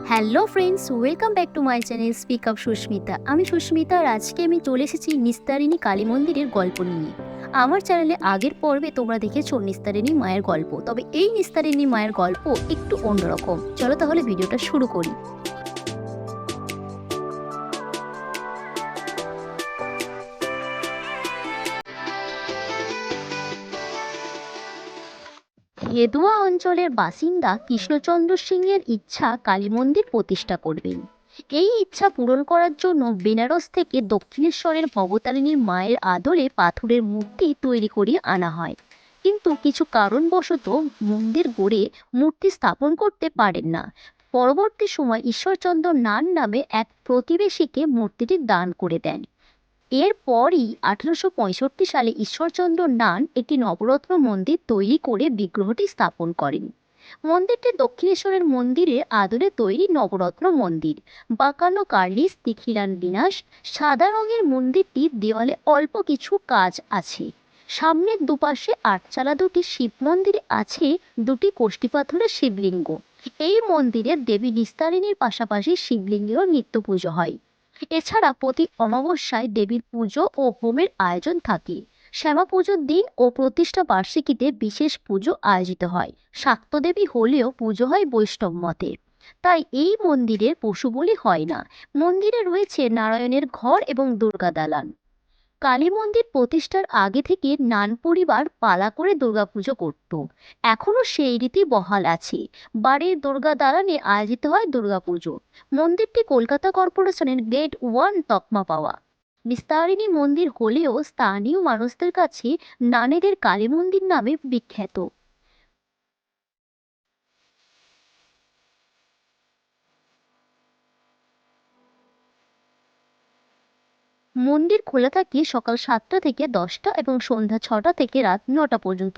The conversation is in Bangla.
Hello friends welcome back to my channel speak up Sushmita আমি সুস্মিতা আর আজকে আমি চলে এসেছি নিস্তারিণী কালী মন্দিরের গল্প নিয়ে। আমার চ্যানেলে আগের পর্বে তোমরা দেখেছ নিস্তারিণী মায়ের গল্প। তবে এই নিস্তারিণী মায়ের গল্প একটু অন্যরকম। চলো তাহলে ভিডিওটা শুরু করি। হেদুয়া অঞ্চলের বাসিন্দা কৃষ্ণচন্দ্র সিংয়ের ইচ্ছা কালী মন্দির প্রতিষ্ঠা করবেন। এই ইচ্ছা পূরণ করার জন্য বেনারস থেকে দক্ষিণেশ্বরের ভবতারিণীর মায়ের আদলে পাথরের মূর্তি তৈরি করিয়ে আনা হয়। কিন্তু কিছু কারণবশত মন্দির গড়ে মূর্তি স্থাপন করতে পারেন না। পরবর্তী সময় ঈশ্বরচন্দ্র নান নামে এক প্রতিবেশীকে মূর্তিটি দান করে দেন। এরপরই আঠারোশো পঁয়ষট্টি সালে ঈশ্বরচন্দ্র নান একটি নবরত্ন মন্দির তৈরি করে বিগ্রহটি স্থাপন করেন। মন্দিরটি দক্ষিণেশ্বরের মন্দিরের আদলে তৈরি নবরত্ন মন্দির। বাঁকানো কার্নিস তিখিরান বিনাশ, সাদা রঙের মন্দিরটির দেওয়ালে অল্প কিছু কাজ আছে। সামনের দুপাশে আটচালা দুটি শিব মন্দিরে আছে, দুটি কোষ্ঠী পাথরের শিবলিঙ্গ। এই মন্দিরে দেবী নিস্তারিণীর পাশাপাশি শিবলিঙ্গেরও নিত্য পুজো হয়। এছাড়া প্রতি অমাবস্যায় দেবীর পুজো ও হোমের আয়োজন থাকে। শ্যামা পুজোর দিন ও প্রতিষ্ঠা বার্ষিকীতে বিশেষ পুজো আয়োজিত হয়। শাক্তদেবী হলেও পুজো হয় বৈষ্ণব মতে। তাই এই মন্দিরের পশু বলি হয় না। মন্দিরে রয়েছে নারায়ণের ঘর এবং দুর্গা দালান কালী মন্দির প্রতিষ্ঠার আগে থেকে নান পরিবার পালা করে দুর্গাপুজো করত। এখনও সেই রীতি বহাল আছে। বাড়ির দুর্গা দালানে আয়োজিত হয় দুর্গাপুজো। মন্দিরটি কলকাতা কর্পোরেশনের গেট ওয়ান তকমা পাওয়া। বিস্তারিণী মন্দির হলেও স্থানীয় মানুষদের কাছে নানেদের কালী মন্দির নামে বিখ্যাত। মন্দির খোলা থাকে সকাল সাতটা থেকে দশটা এবং সন্ধ্যা ছটা থেকে রাত নটা পর্যন্ত।